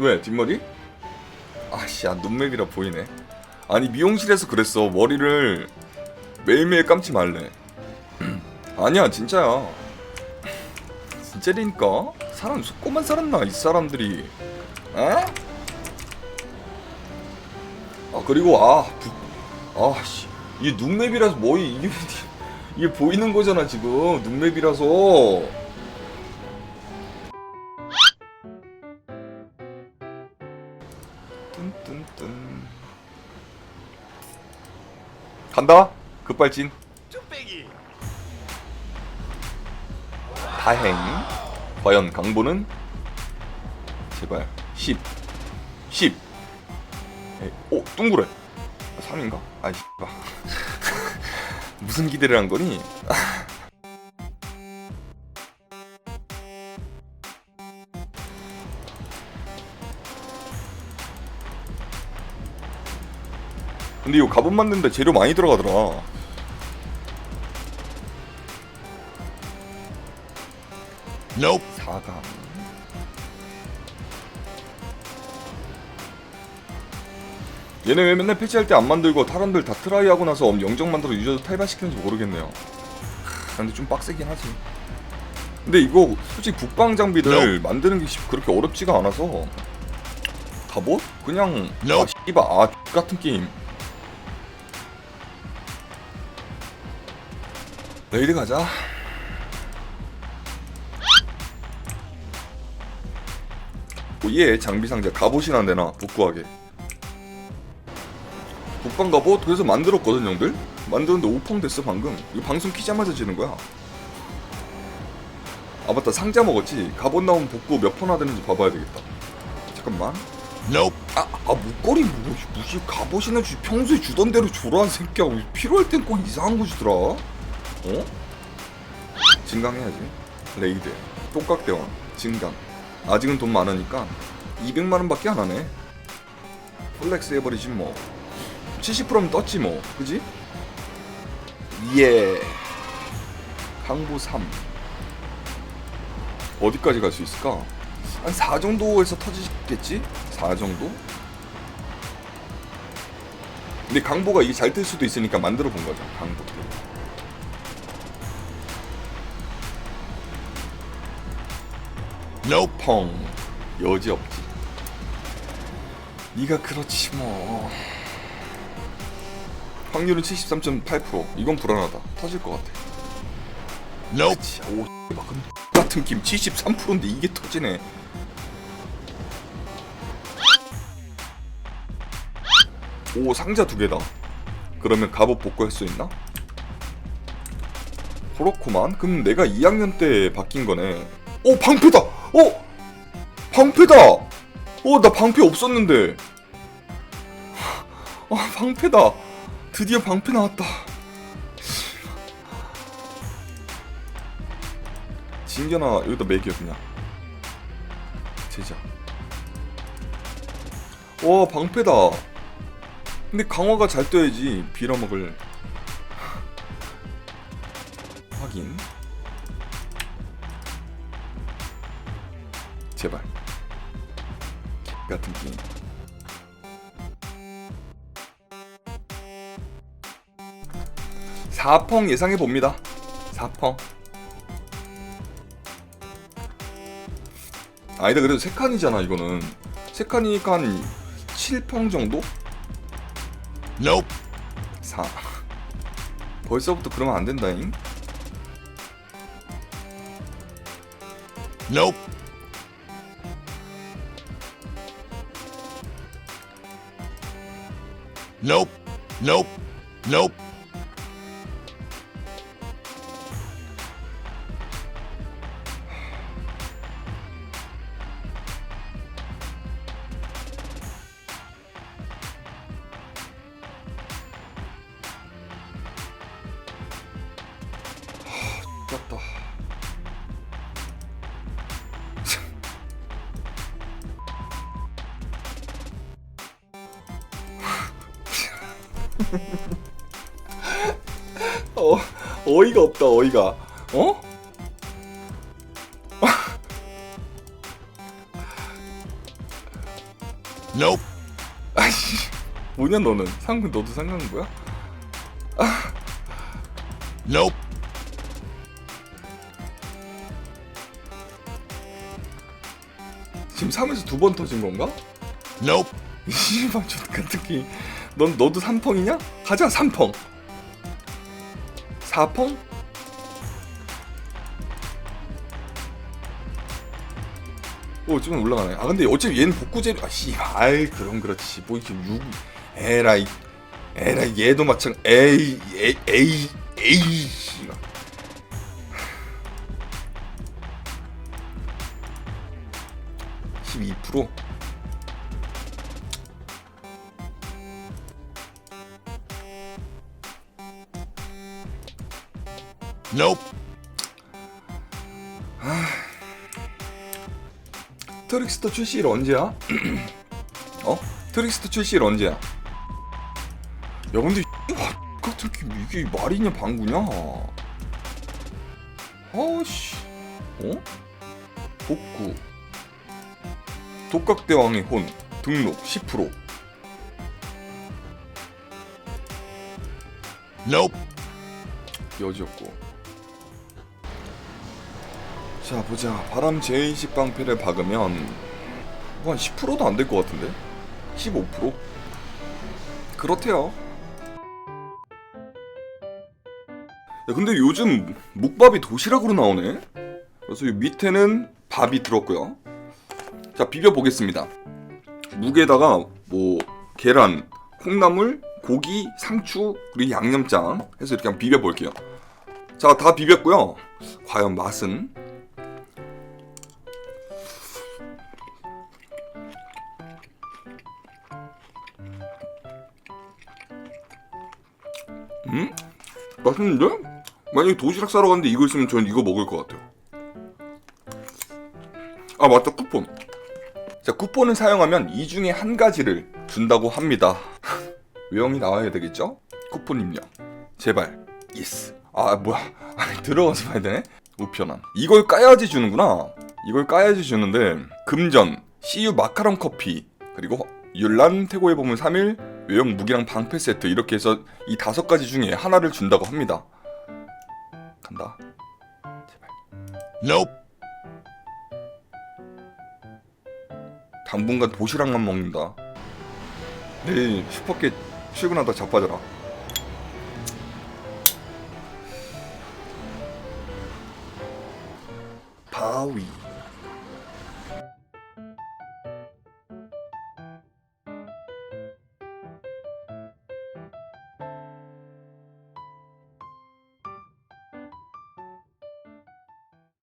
왜 뒷머리? 아씨 야 눈맵이라 보이네. 아니 미용실에서 그랬어. 머리를 매일매일 감지 말래. 아니야 진짜야. 진짜라니까. 사람 속고만 살았나 이 사람들이. 에? 아 그리고 아 아씨. 이 눈맵이라서 뭐 이게 이게 보이는 거잖아 지금. 눈맵이라서 뚠뚠뚠. 간다. 급발진. 다행. 과연 강보는? 제발. 10 10 에이, 오 둥그레 3인가? 아이 무슨 기대를 한 거니? 근데 이거 갑옷 만드는데 재료 많이 들어가더라. Nope. 4강. 얘네 왜 맨날 패치할 때 안 만들고 탈원들 다 트라이하고 나서 영정 만들어 유저도 탈바시키는지 모르겠네요. 하, 근데 좀 빡세긴 하지. 근데 이거 솔직히 국방 장비들 만드는 게 시- 그렇게 어렵지가 않아서 갑옷? 그냥 아 Nope. 씨발 아 X 같은 게임. 레이드 가자. 얘 장비 상자 갑옷이나 내놔 복구하게. 국방 갑옷 그래서 만들었거든 형들. 만드는데 오펑 됐어 방금. 이거 방송 키자마자 지는 거야. 아 맞다 상자 먹었지. 갑옷 나오면 복구 몇 번 하되는지 봐봐야 되겠다. 잠깐만. Nope. 아, 아 목걸이 뭐, 무시 갑옷이나 주, 평소에 주던 대로 주라 새끼야 왜 필요할 땐 꼭 이상한 거 주더라 어? 증강해야지 레이드 똑각대원 증강 아직은 돈 많으니까 200만원 밖에 안 하네 플렉스 해버리지 뭐 70%면 떴지 뭐 그지? 예 항보 3 어디까지 갈 수 있을까? 한 4 정도에서 터지겠지? 4 정도? 근데 강보가 이게 잘 뜰 수도 있으니까 만들어 본 거죠. 강보 때. Nope. 펑 여지 없지. 네가 그렇지 뭐. 확률은 73.8%. 이건 불안하다. 터질 것 같아. Nope. 그치. 오, 막 그럼 같은 김 73%인데 이게 터지네. 오 상자 두 개다. 그러면 갑옷 복구할 수 있나? 그렇구만. 그럼 내가 2학년 때 바뀐 거네. 오 방패다. 오 방패다. 오나 방패 없었는데. 아 방패다. 드디어 방패 나왔다. 진견아 여기다 매겨 그냥 제자 와 방패다 근데 강화가 잘 떠야지 빌어먹을 확인 제발. 같은 게임 사펑 예상해 봅니다. 사펑. 아니다 그래도 세 칸이잖아 이거는. 세 칸이니까 한 7평 정도? Nope. 4 벌써부터 그러면 안 된다잉? Nope. Nope. Nope. Nope. 어, 어이가 없다 어이가 어? Nope. 아이씨 뭐냐 너는 상근 너도 상근 뭐야? Nope. 지금 3에서 두 번 터진 건가? Nope. 씨발 족같은 특히 넌 너도 3펑이냐? 가자 3펑. 4펑? 오 지금 올라가네. 아 근데 어차피 얘는 복구제 아씨 아이 그럼 그렇지. 뭐 이렇게 6 에라이 에라이 얘도 마찬 에이 에이 에이 에이 하... 12% Nope. 트릭스터 출시일 언제야? 어? 트릭스터 출시일 언제야? 야 근데 같은 게 이게 말이냐 방구냐? 아씨 어? 복구 독각대왕의 혼 등록 10% Nope. 여지였고 자 보자. 바람 제인식 방패를 박으면 한 10%도 안 될 것 같은데? 15% 그렇대요. 야 근데 요즘 묵밥이 도시락으로 나오네? 그래서 이 밑에는 밥이 들었고요. 자 비벼 보겠습니다. 묵에다가 뭐 계란 콩나물 고기 상추 그리고 양념장 해서 이렇게 한번 비벼 볼게요. 자 다 비볐고요. 과연 맛은 맛있는데? 만약에 도시락 싸러 갔는데 이거 있으면 전 이거 먹을 것 같아요. 아 맞다. 쿠폰. 자 쿠폰을 사용하면 이 중에 한 가지를 준다고 합니다. 외형이 나와야 되겠죠? 쿠폰 입력. 제발. 예스 아 뭐야. 아니, 들어가서 봐야 되네. 우편함. 이걸 까야지 주는구나. 이걸 까야지 주는데 금전 CU 마카롱 커피 그리고 율란 태고의 보물 3일 외형 무기랑 방패 세트 이렇게 해서 이 다섯 가지 중에 하나를 준다고 합니다. 간다. Nope. 당분간 도시락만 먹는다. 내일 슈퍼켓 출근하다 자빠져라. 바위